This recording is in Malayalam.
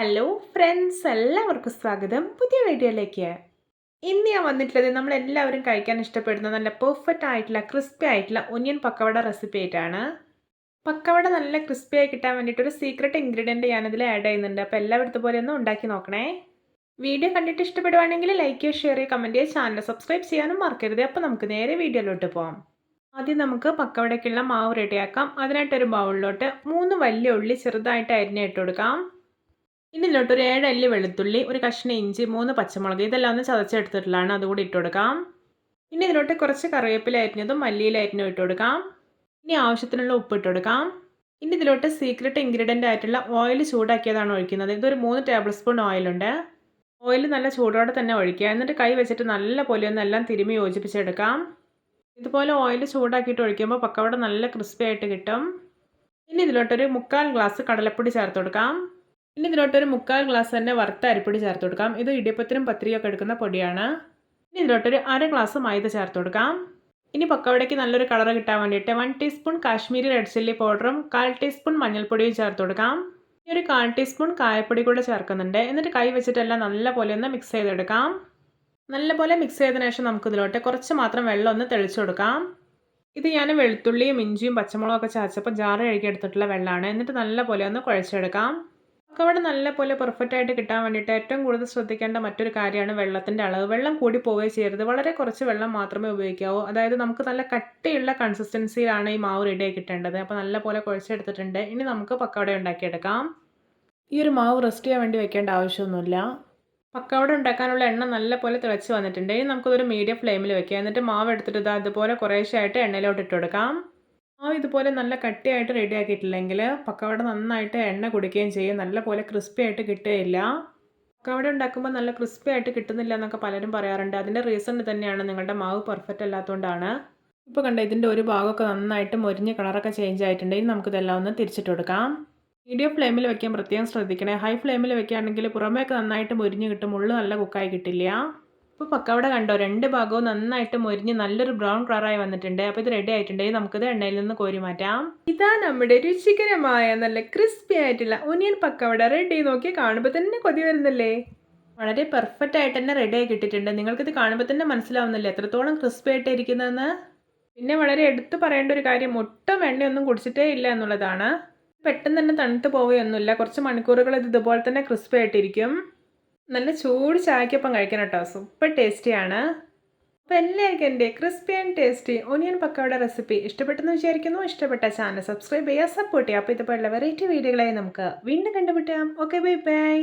ഹലോ ഫ്രണ്ട്സ് എല്ലാവർക്കും സ്വാഗതം. പുതിയ വീഡിയോയിലേക്ക്. ഇന്ന് ഞാൻ വന്നിട്ടുള്ളത് നമ്മൾ എല്ലാവരും കഴിക്കാൻ ഇഷ്ടപ്പെടുന്ന നല്ല പെർഫെക്റ്റ് ആയിട്ടുള്ള ക്രിസ്പി ആയിട്ടുള്ള ഒനിയൻ പക്കവട റെസിപ്പി ആയിട്ടാണ്. പക്കവട നല്ല ക്രിസ്പി ആയി കിട്ടാൻ വേണ്ടിയിട്ട് ഒരു സീക്രട്ട് ഇൻഗ്രീഡിയന്റ് ഞാനതിൽ ആഡ് ചെയ്യുന്നുണ്ട്. അപ്പോൾ എല്ലാവരുടെ പോലെ ഒന്ന് ഉണ്ടാക്കി നോക്കണേ. വീഡിയോ കണ്ടിട്ട് ഇഷ്ടപ്പെടുവാണെങ്കിൽ ലൈക്ക് ചെയ്യുക ഷെയർ ചെയ്യുക കമന്റ് ചെയ്യുക ചാനൽ സബ്സ്ക്രൈബ് ചെയ്യാനും മറക്കരുത്. അപ്പോൾ നമുക്ക് നേരെ വീഡിയോയിലോട്ട് പോകാം ആദ്യം നമുക്ക് പക്കവടയ്ക്കുള്ള മാവ് റെഡിയാക്കാം അതിനായിട്ടൊരു ബൗളിലോട്ട് മൂന്ന് വലിയ ഉള്ളി ചെറുതായിട്ട് അരിഞ്ഞിട്ട് കൊടുക്കാം. ഇതിലോട്ട് ഒരു ഏഴ് അല്ലി വെളുത്തുള്ളി ഒരു കഷ്ണ ഇഞ്ചി മൂന്ന് പച്ചമുളക് ഇതെല്ലാം ഒന്ന് ചതച്ചെടുത്തിട്ടുള്ളതാണ്. അതുകൂടി ഇട്ട് കൊടുക്കാം. ഇനി ഇതിലോട്ട് കുറച്ച് കറിവേപ്പില അരിഞ്ഞതും ഇട്ട് കൊടുക്കാം. ഇനി ആവശ്യത്തിനുള്ള ഉപ്പ് ഇട്ട് കൊടുക്കാം. ഇനി ഇതിലോട്ട് സീക്രട്ട് ഇൻഗ്രീഡിയന്റ് ആയിട്ടുള്ള ഓയിൽ ചൂടാക്കിയതാണ് ഒഴിക്കുന്നത്. ഇതൊരു മൂന്ന് ടേബിൾ സ്പൂൺ ഓയിലുണ്ട് ഓയിൽ നല്ല ചൂടോടെ തന്നെ ഒഴിക്കുക. എന്നിട്ട് കൈ വെച്ചിട്ട് നല്ല പോലെ ഒന്ന് എല്ലാം തിരുമ്മി യോജിപ്പിച്ചെടുക്കാം. ഇതുപോലെ ഓയിൽ ചൂടാക്കിയിട്ട് ഒഴിക്കുമ്പോൾ പക്കവട നല്ല ക്രിസ്പി ആയിട്ട് കിട്ടും. ഇനി ഇതിലോട്ടൊരു മുക്കാൽ ഗ്ലാസ് കടലപ്പൊടി ചേർത്ത് കൊടുക്കാം. ഇനി ഇതിലോട്ടൊരു മുക്കാൽ ഗ്ലാസ് തന്നെ വറുത്ത അരിപ്പൊടി ചേർത്ത് കൊടുക്കാം. ഇത് ഇടിയപ്പത്തിനും പത്രിയൊക്കെ എടുക്കുന്ന പൊടിയാണ്. ഇനി ഇതിലോട്ടൊരു അര ഗ്ലാസ് മൈദ ചേർത്ത് കൊടുക്കാം. ഇനി പക്കവടയ്ക്ക് നല്ലൊരു കളർ കിട്ടാൻ വേണ്ടിയിട്ട് one teaspoon Kashmiri red chilli പൗഡറും കാൽ ടീസ്പൂൺ മഞ്ഞൾപ്പൊടിയും ചേർത്ത് കൊടുക്കാം. ഇനി ഒരു കാൽ ടീസ്പൂൺ കായപ്പൊടി കൂടെ ചേർക്കുന്നുണ്ട്. എന്നിട്ട് കൈ വെച്ചിട്ടെല്ലാം നല്ല പോലെ ഒന്ന് മിക്സ് ചെയ്തെടുക്കാം. നല്ലപോലെ മിക്സ് ചെയ്തതിനു ശേഷം നമുക്ക് ഇതിലോട്ട് കുറച്ച് മാത്രം വെള്ളം ഒന്ന് തെളിച്ചു കൊടുക്കാം. ഇത് ഞാൻ വെളുത്തുള്ളിയും ഇഞ്ചിയും പച്ചമുളകൊക്കെ ചാച്ചപ്പോൾ ജാറ് കഴുകി എടുത്തിട്ടുള്ള വെള്ളമാണ് എന്നിട്ട് നല്ലപോലെ ഒന്ന് കുഴച്ചെടുക്കാം. പക്കവട നല്ല പോലെ പെർഫെക്റ്റ് ആയിട്ട് കിട്ടാൻ വേണ്ടിയിട്ട് ഏറ്റവും കൂടുതൽ ശ്രദ്ധിക്കേണ്ട മറ്റൊരു കാര്യമാണ് വെള്ളത്തിന്റെ അളവ്. വെള്ളം കൂടി പോവുകയും ചെയ്യരുത്. വളരെ കുറച്ച് വെള്ളം മാത്രമേ ഉപയോഗിക്കാവൂ. അതായത് നമുക്ക് നല്ല കട്ടിയുള്ള കൺസിസ്റ്റൻസിയിലാണ് ഈ മാവ് റെഡിയായി കിട്ടേണ്ടത്. അപ്പോൾ നല്ല പോലെ കുഴച്ചെടുത്തിട്ടുണ്ട്. ഇനി നമുക്ക് പക്കവട ഉണ്ടാക്കിയെടുക്കാം. ഈ ഒരു മാവ് റെസ്റ്റ് ചെയ്യാൻ വേണ്ടി വെക്കേണ്ട ആവശ്യമൊന്നുമില്ല. പക്കവട ഉണ്ടാക്കാനുള്ള എണ്ണ നല്ല പോലെ തിളച്ച് വന്നിട്ടുണ്ട്. ഇനി നമുക്കതൊരു മീഡിയം ഫ്ലെയിമിൽ വെക്കാം. എന്നിട്ട് മാവ് എടുത്തിട്ട് അതുപോലെ കുറേശ്ശായിട്ട് എണ്ണയിലോട്ട് ഇട്ട് കൊടുക്കാം മാവ് ഇതുപോലെ നല്ല കട്ടിയായിട്ട് റെഡി ആക്കിയിട്ടില്ലെങ്കിൽ പക്കവട നന്നായിട്ട് എണ്ണ കുടിക്കുകയും ചെയ്യും. നല്ല പോലെ ക്രിസ്പി ആയിട്ട് കിട്ടുകയില്ല. പക്കവട ഉണ്ടാക്കുമ്പോൾ നല്ല ക്രിസ്പി ആയിട്ട് കിട്ടുന്നില്ല എന്നൊക്കെ പലരും പറയാറുണ്ട്. അതിന്റെ റീസൺ തന്നെയാണ് നിങ്ങളുടെ മാവ് പെർഫെക്റ്റ് അല്ലാത്തതുകൊണ്ടാണ്. ഇപ്പോൾ കണ്ട ഇതിന്റെ ഒരു ഭാഗമൊക്കെ നന്നായിട്ട് മൊരിഞ്ഞ് കളറൊക്കെ ചേഞ്ച് ആയിട്ടുണ്ട്. ഇനി നമുക്കിതെല്ലാം ഒന്ന് തിരിച്ചിട്ട് കൊടുക്കാം. മീഡിയം ഫ്ലെയിമിൽ വെക്കാൻ പ്രത്യേകം ശ്രദ്ധിക്കണേ. ഹൈ ഫ്ലെയിമിൽ വെക്കുകയാണെങ്കിൽ പുറമേക്ക് നന്നായിട്ട് മൊരിഞ്ഞ് കിട്ടും. ഉള്ളു നല്ല കുക്കായി കിട്ടില്ല. ഇപ്പോൾ പക്കവട കണ്ടോ? രണ്ട് ഭാഗവും നന്നായിട്ട് മൊരിഞ്ഞ് നല്ലൊരു ബ്രൗൺ കളറായി വന്നിട്ടുണ്ട്. അപ്പോൾ ഇത് റെഡി ആയിട്ടുണ്ടെങ്കിൽ നമുക്കിത് എണ്ണയിൽ നിന്ന് കോരി മാറ്റാം. ഇതാ നമ്മുടെ രുചികരമായ നല്ല ക്രിസ്പി ആയിട്ടുള്ള ഒനിയൻ പക്കവട റെഡി നോക്കി കാണുമ്പോൾ തന്നെ കൊതി വരുന്നില്ലേ? വളരെ പെർഫെക്റ്റ് ആയിട്ട് തന്നെ റെഡി ആയി കിട്ടിയിട്ടുണ്ട്. നിങ്ങൾക്കിത് കാണുമ്പോൾ തന്നെ മനസ്സിലാവുന്നില്ല? എത്രത്തോളം ക്രിസ്പി ആയിട്ട് ഇരിക്കുന്നതെന്ന്? പിന്നെ വളരെ എടുത്തു പറയേണ്ട ഒരു കാര്യം ഒട്ടും എണ്ണയൊന്നും കുടിച്ചിട്ടേ ഇല്ല എന്നുള്ളതാണ്. പെട്ടെന്ന് തന്നെ തണുത്ത് പോവുകയൊന്നുമില്ല. കുറച്ച് മണിക്കൂറുകൾ ഇത് ഇതുപോലെ തന്നെ ക്രിസ്പി ആയിട്ടിരിക്കും. നല്ല ചൂട് ചായക്കൊപ്പം കഴിക്കണം കേട്ടോ. സൂപ്പർ ടേസ്റ്റിയാണ് അപ്പോൾ എല്ലാവർക്കും എന്റെ ക്രിസ്പി ആൻഡ് ടേസ്റ്റി ഒനിയൻ പക്കയുടെ റെസിപ്പി ഇഷ്ടപ്പെട്ടെന്ന് വിചാരിക്കുന്നു. ഇഷ്ടപ്പെട്ട ചാനൽ സബ്സ്ക്രൈബ് ചെയ്യുക സപ്പോർട്ട് ചെയ്യുക. അപ്പോൾ ഇതുപോലുള്ള വെറൈറ്റി വീഡിയോകളായി നമുക്ക് വീണ്ടും കണ്ടുപിട്ടാം ഓക്കെ ബൈ ബൈ